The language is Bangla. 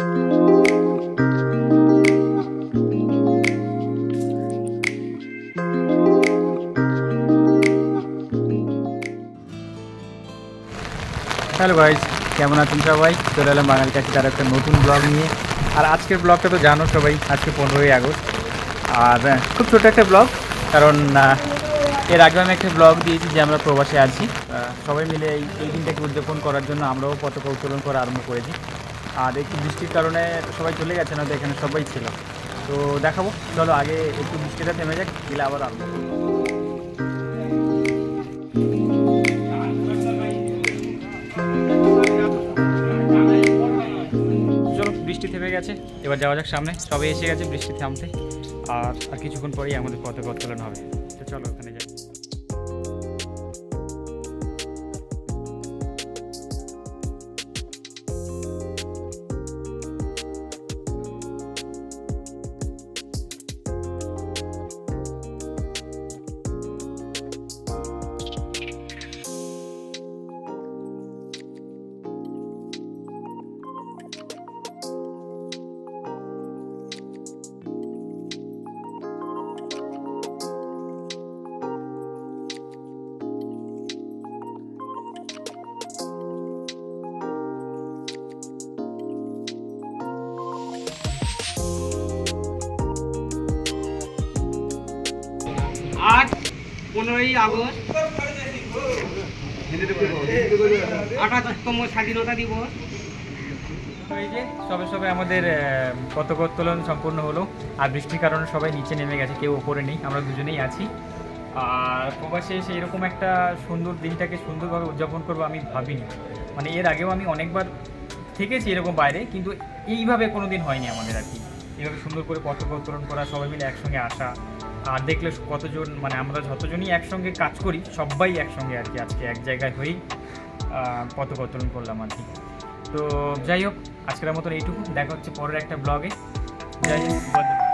হ্যালো গাইজ কেমন আছেন সবাই? চলে এলাম বাঙালি কাছে তার একটা নতুন ব্লগ নিয়ে। আর আজকের ব্লগটা তো জানো সবাই, আজকে পনেরোই আগস্ট। আর খুব ছোটো একটা ব্লগ কারণ এর আগে আমি একটা ব্লগ দিয়েছি যে আমরা প্রবাসে আছি। সবাই মিলে এই দিনটাকে উদযাপন করার জন্য আমরাও পতাকা উত্তোলন করা আরম্ভ করেছি। আর একটু বৃষ্টির কারণে সবাই চলে গেছে, না তো এখানে সবাই ছিল। তো দেখাবো, চলো আগে একটু বৃষ্টিটা থেমে যাক, গেলে আবার করব। চলো, বৃষ্টি থেমে গেছে, এবার যাওয়া যাক সামনে। সবে এসে গেছে বৃষ্টি থামতে, আর আর কিছুক্ষণ পরেই আমাদের পতাকা উত্তোলন হবে। তো চলো, ওখানে যাই। আজ পনেরোই আগস্ট। আঠাত্তম স্বাধীনতা দিবস। সবে সবে আমাদের পতাকা সম্পূর্ণ হলো। আর বৃষ্টির কারণে সবাই নিচে নেমে গেছে, কেউ ওপরে নেই, আমরা দুজনেই আছি। আর প্রবাসে এসে এরকম একটা সুন্দর দিনটাকে সুন্দরভাবে উদযাপন করব আমি ভাবিনি। মানে এর আগেও আমি অনেকবার থেকেছি এরকম বাইরে, কিন্তু এইভাবে কোনো দিন হয়নি আমাদের আর কি। এইভাবে সুন্দর করে পতাকা উত্তোলন করা, সবাই মিলে একসঙ্গে আসা আর দেখলে কতজন মানে আমরা যতজনই একসঙ্গে কাজ করি, সবাই একসঙ্গে আর কি আজকে এক জায়গায় হয়েই উত্তোলন করলাম আর কি। তো যাই হোক, আজকের মতন এইটুকু। দেখা হচ্ছে পরের একটা ব্লগে যাই হোক।